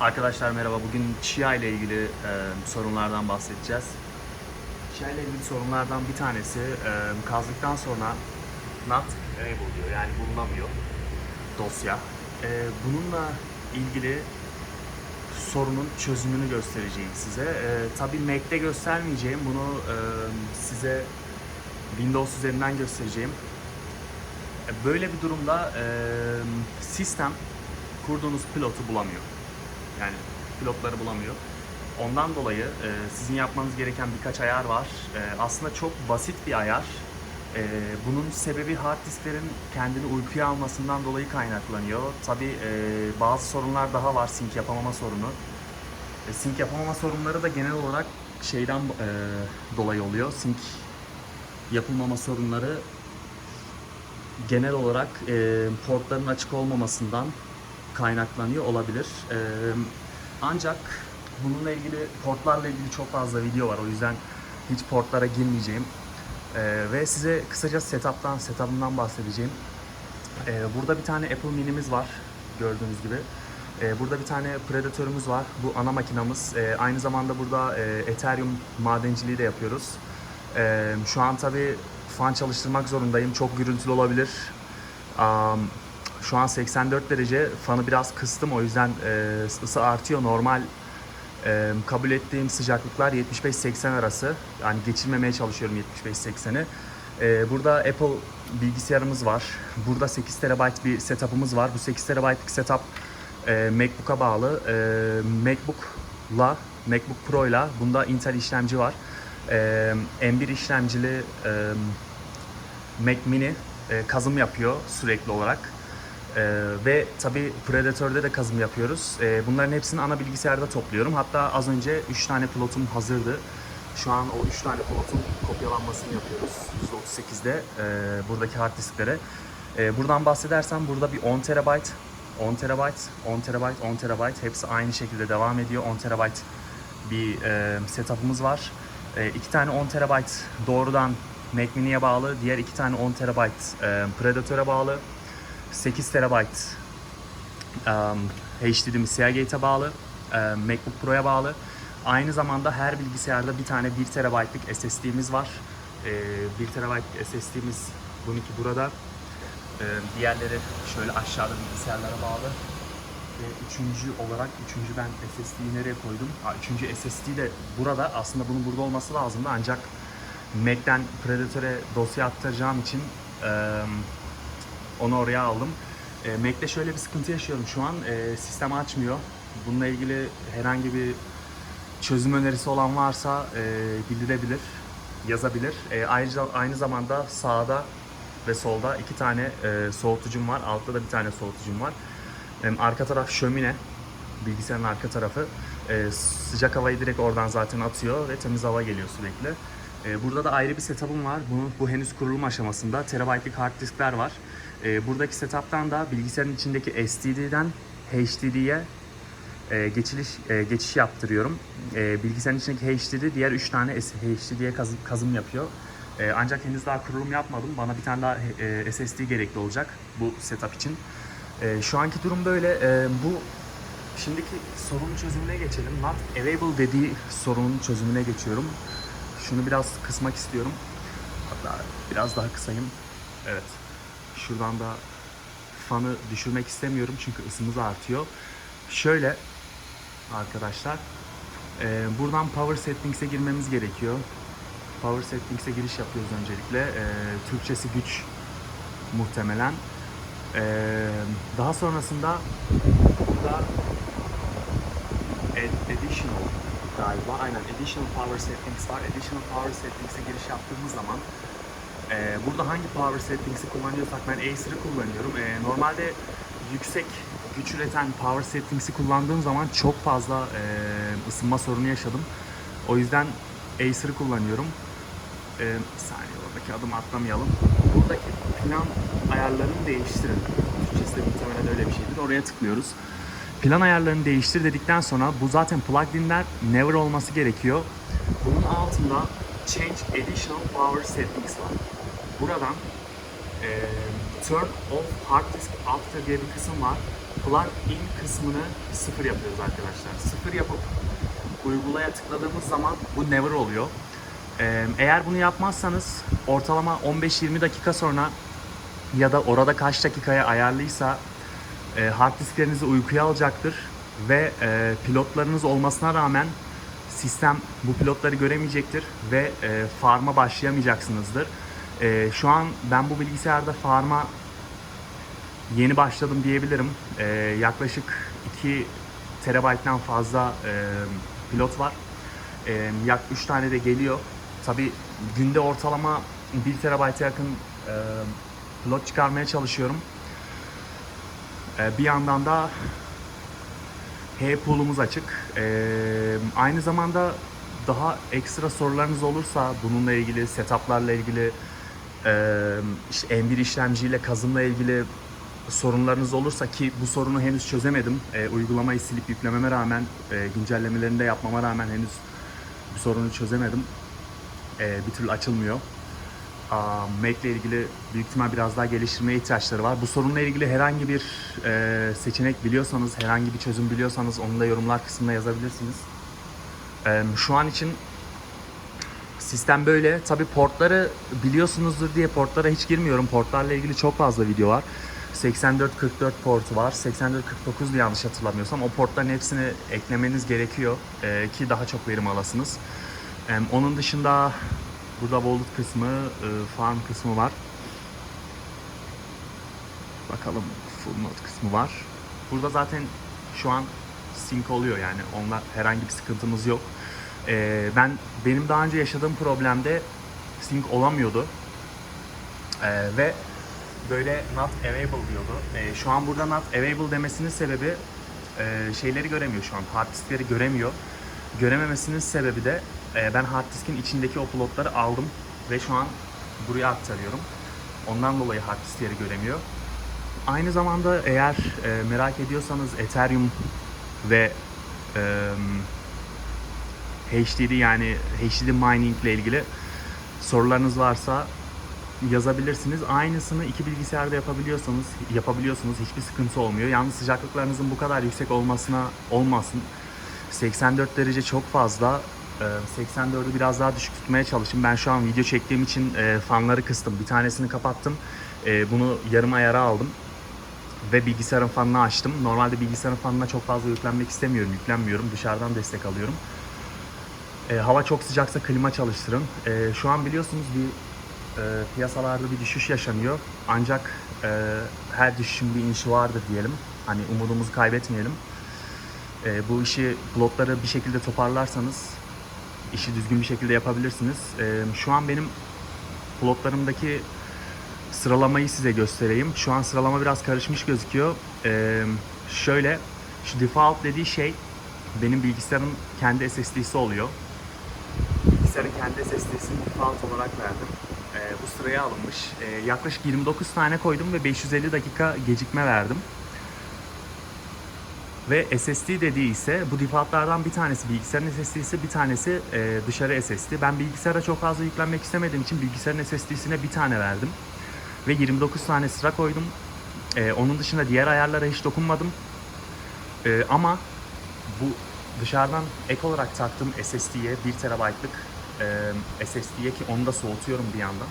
Arkadaşlar merhaba. Bugün Chia ile ilgili e, sorunlardan bahsedeceğiz. Chia ile ilgili sorunlardan bir tanesi e, kazdıktan sonra not available diyor. Yani bulunamıyor dosya. E, bununla ilgili sorunun çözümünü göstereceğim size. E, Tabii Mac'te göstermeyeceğim. Bunu e, size Windows üzerinden göstereceğim. E, Böyle bir durumda e, sistem kurduğunuz pilotu bulamıyor. Yani pilotları bulamıyor. Ondan dolayı e, sizin yapmanız gereken birkaç ayar var. E, aslında çok basit bir ayar. E, bunun sebebi hard disklerin kendini uykuya almasından dolayı kaynaklanıyor. Tabi bazı sorunlar daha var. Sync yapamama sorunu. E, sync yapamama sorunları da genel olarak şeyden e, dolayı oluyor. Sync yapılmama sorunları genel olarak e, portların açık olmamasından kaynaklanıyor olabilir. E, ancak bununla ilgili portlarla ilgili çok fazla video var. O yüzden hiç portlara girmeyeceğim. E, ve size kısaca setup'tan, setup'ından bahsedeceğim. E, burada bir tane Apple Mini'miz var gördüğünüz gibi. Burada bir tane Predator'ımız var. Bu ana makinamız. Aynı zamanda burada e, Ethereum madenciliği de yapıyoruz. Şu an tabi fan çalıştırmak zorundayım. Çok gürültülü olabilir. Şu an 84 derece. Fanı biraz kıstım. O yüzden e, ısı artıyor. Normal e, kabul ettiğim sıcaklıklar 75-80 arası. Yani geçirmemeye çalışıyorum 75-80'i. E, burada Apple bilgisayarımız var. Burada 8 TB bir setup'ımız var. Bu 8 TB'lik setup e, MacBook'a bağlı. E, MacBook'la, MacBook Pro'yla bunda Intel işlemci var. E, M1 işlemcili e, Mac Mini e, kazım yapıyor sürekli olarak. E, ve tabi Predator'da da kazım yapıyoruz. E, bunların hepsini ana bilgisayarda topluyorum. Hatta az önce 3 tane pilotum hazırdı. Şu an o 3 tane pilotun kopyalanmasını yapıyoruz %38'de e, buradaki hard disklere. E, buradan bahsedersem burada bir 10 TB, 10 TB, 10 TB, 10 TB hepsi aynı şekilde devam ediyor. 10 TB bir e, setup'ımız var. E, iki tane 10 TB doğrudan Mac Mini'ye bağlı, diğer iki tane 10 TB e, Predator'a bağlı. 8 TB um, HDD'miz Seagate'e bağlı, e, MacBook Pro'ya bağlı. Aynı zamanda her bilgisayarda bir tane 1 TB'lık SSD'miz var. E, 1 TB'lık SSD'miz bununki burada. E, diğerleri şöyle aşağıda bilgisayarlara bağlı. Ve üçüncü olarak, üçüncü ben SSD'yi nereye koydum? Aa, üçüncü SSD de burada. Aslında bunun burada olması lazımdı ancak Mac'ten Predator'e dosya aktaracağım için e, onu oraya aldım. E, Mac'te şöyle bir sıkıntı yaşıyorum şu an. E, sistem açmıyor. Bununla ilgili herhangi bir çözüm önerisi olan varsa e, bildirebilir, yazabilir. E, ayrıca aynı zamanda sağda ve solda iki tane e, soğutucum var. Altta da bir tane soğutucum var. E, arka taraf şömine, bilgisayarın arka tarafı. E, sıcak havayı direkt oradan zaten atıyor ve temiz hava geliyor sürekli. E, burada da ayrı bir setup'ım var. Bunu, bu henüz kurulum aşamasında. Terabaytlık hard diskler var. E, buradaki setup'tan da bilgisayarın içindeki SSD'den HDD'ye e, geçiliş e, geçiş yaptırıyorum. E, bilgisayarın içindeki HDD diğer 3 tane HDD'ye kazım, kazım yapıyor. E, ancak henüz daha kurulum yapmadım. Bana bir tane daha e, SSD gerekli olacak bu setup için. E, şu anki durum böyle. E, bu şimdiki sorunun çözümüne geçelim. Not available dediği sorunun çözümüne geçiyorum. Şunu biraz kısmak istiyorum. Hatta biraz daha kısayım. Evet. Şuradan da fanı düşürmek istemiyorum çünkü ısımız artıyor. Şöyle arkadaşlar. e, buradan Power Settings'e girmemiz gerekiyor. Power Settings'e giriş yapıyoruz öncelikle. E, Türkçesi güç muhtemelen. E, daha sonrasında burada Ad- Additional galiba. Aynen Additional Power Settings var. Additional Power Settings'e giriş yaptığımız zaman e, burada hangi Power Settings'i kullanıyorsak ben Acer'ı kullanıyorum. E, normalde yüksek güç üreten Power Settings'i kullandığım zaman çok fazla e, ısınma sorunu yaşadım. O yüzden Acer'ı kullanıyorum. E, bir saniye oradaki adım atlamayalım. Buradaki plan ayarlarını değiştirin. Türkçesi de muhtemelen öyle bir şeydir. Oraya tıklıyoruz. Plan ayarlarını değiştir dedikten sonra bu zaten pluginler never olması gerekiyor. Bunun altında Change Additional Power Settings var. Buradan eee, Turn Off Hard Disk After diye bir kısım var. plug-in kısmını sıfır yapıyoruz arkadaşlar. Sıfır yapıp uygulaya tıkladığımız zaman bu never oluyor. Ee, eğer bunu yapmazsanız ortalama 15-20 dakika sonra ya da orada kaç dakikaya ayarlıysa e, hard disklerinizi uykuya alacaktır ve e, pilotlarınız olmasına rağmen sistem bu pilotları göremeyecektir ve e, farm'a başlayamayacaksınızdır. E, şu an ben bu bilgisayarda farm'a yeni başladım diyebilirim. E, yaklaşık 2 terabayttan fazla e, pilot var. E, yak 3 tane de geliyor. Tabi günde ortalama 1 terabayta yakın e, pilot çıkarmaya çalışıyorum. E, bir yandan da H pool'umuz açık. Ee, aynı zamanda daha ekstra sorularınız olursa bununla ilgili setuplarla ilgili e, işte M1 işlemciyle kazımla ilgili sorunlarınız olursa ki bu sorunu henüz çözemedim. E, uygulamayı silip yüklememe rağmen e, güncellemelerini de yapmama rağmen henüz bu sorunu çözemedim. E, bir türlü açılmıyor. Aa, Mac ile ilgili büyük ihtimal biraz daha geliştirmeye ihtiyaçları var. Bu sorunla ilgili herhangi bir e, seçenek biliyorsanız, herhangi bir çözüm biliyorsanız onu da yorumlar kısmına yazabilirsiniz. E, şu an için sistem böyle. Tabi portları biliyorsunuzdur diye portlara hiç girmiyorum. Portlarla ilgili çok fazla video var. 84-44 portu var. 84-49'du yanlış hatırlamıyorsam. O portların hepsini eklemeniz gerekiyor e, ki daha çok verim alasınız. E, onun dışında Burada Wallet kısmı, e, farm kısmı var. Bakalım full node kısmı var. Burada zaten şu an sync oluyor yani onunla herhangi bir sıkıntımız yok. E, ben benim daha önce yaşadığım problemde sync olamıyordu. E, ve böyle not available diyordu. E, şu an burada not available demesinin sebebi e, şeyleri göremiyor şu an. Hard diskleri göremiyor. Görememesinin sebebi de e, ben hard diskin içindeki o plotları aldım ve şu an buraya aktarıyorum. Ondan dolayı hard diskleri göremiyor. Aynı zamanda eğer e, merak ediyorsanız Ethereum ve e, HDD yani HDD mining ile ilgili sorularınız varsa yazabilirsiniz. Aynısını iki bilgisayarda yapabiliyorsanız yapabiliyorsunuz. Hiçbir sıkıntı olmuyor. Yalnız sıcaklıklarınızın bu kadar yüksek olmasına olmasın. 84 derece çok fazla. Ee, 84'ü biraz daha düşük tutmaya çalıştım. Ben şu an video çektiğim için e, fanları kıstım. Bir tanesini kapattım. E, bunu yarım ayara aldım. Ve bilgisayarın fanını açtım. Normalde bilgisayarın fanına çok fazla yüklenmek istemiyorum. Yüklenmiyorum. Dışarıdan destek alıyorum. E, hava çok sıcaksa klima çalıştırın. E, şu an biliyorsunuz bir e, piyasalarda bir düşüş yaşanıyor. Ancak e, her düşüşün bir inişi vardır diyelim. Hani umudumuzu kaybetmeyelim. E, bu işi plotları bir şekilde toparlarsanız işi düzgün bir şekilde yapabilirsiniz. E, şu an benim plotlarımdaki sıralamayı size göstereyim. Şu an sıralama biraz karışmış gözüküyor. E, şöyle şu default dediği şey benim bilgisayarın kendi SSD'si oluyor. Bilgisayarın kendi SSD'sini default olarak verdim. E, bu sıraya alınmış. E, yaklaşık 29 tane koydum ve 550 dakika gecikme verdim. Ve SSD dediği ise bu defaultlardan bir tanesi bilgisayarın SSD'si bir tanesi e, dışarı SSD. Ben bilgisayara çok fazla yüklenmek istemediğim için bilgisayarın SSD'sine bir tane verdim. Ve 29 tane sıra koydum. E, onun dışında diğer ayarlara hiç dokunmadım. E, ama bu dışarıdan ek olarak taktığım SSD'ye 1 TB'lık e, SSD'ye ki onu da soğutuyorum bir yandan.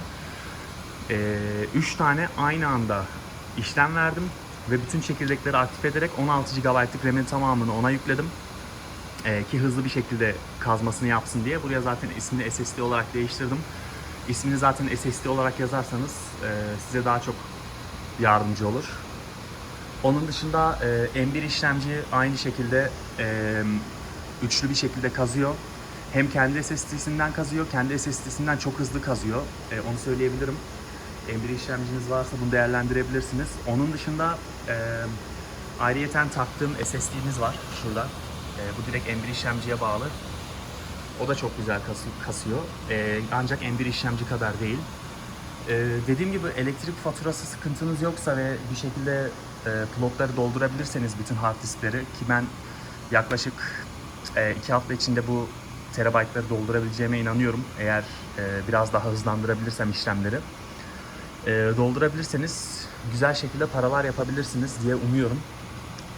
3 tane aynı anda işlem verdim ve bütün çekirdekleri aktif ederek 16 GB'lık RAM'in tamamını ona yükledim. Ee, ki hızlı bir şekilde kazmasını yapsın diye. Buraya zaten ismini SSD olarak değiştirdim. İsmini zaten SSD olarak yazarsanız e, size daha çok yardımcı olur. Onun dışında e, M1 işlemci aynı şekilde e, üçlü bir şekilde kazıyor. Hem kendi SSD'sinden kazıyor, kendi SSD'sinden çok hızlı kazıyor. E, onu söyleyebilirim. M1 işlemciniz varsa bunu değerlendirebilirsiniz. Onun dışında e, ayrıyeten taktığım SSD'miz var şurada. E, bu direkt M1 işlemciye bağlı. O da çok güzel kas- kasıyor. E, ancak M1 işlemci kadar değil. E, dediğim gibi elektrik faturası sıkıntınız yoksa ve bir şekilde e, plotları doldurabilirseniz bütün hard diskleri ki ben yaklaşık e, iki hafta içinde bu terabaytları doldurabileceğime inanıyorum. Eğer e, biraz daha hızlandırabilirsem işlemleri e, doldurabilirseniz güzel şekilde paralar yapabilirsiniz diye umuyorum.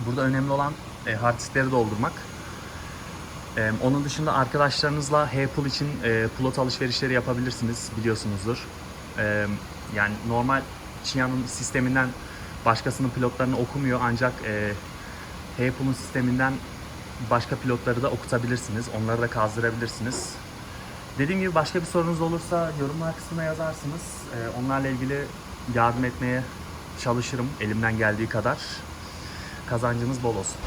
Burada önemli olan e, hard diskleri doldurmak. E, onun dışında arkadaşlarınızla H-Pool için e, pilot alışverişleri yapabilirsiniz biliyorsunuzdur. E, yani normal Chia'nın sisteminden başkasının pilotlarını okumuyor ancak e, H-Pool'un sisteminden başka pilotları da okutabilirsiniz. Onları da kazdırabilirsiniz. Dediğim gibi başka bir sorunuz olursa yorumlar kısmına yazarsınız. E, onlarla ilgili yardım etmeye çalışırım elimden geldiği kadar. Kazancınız bol olsun.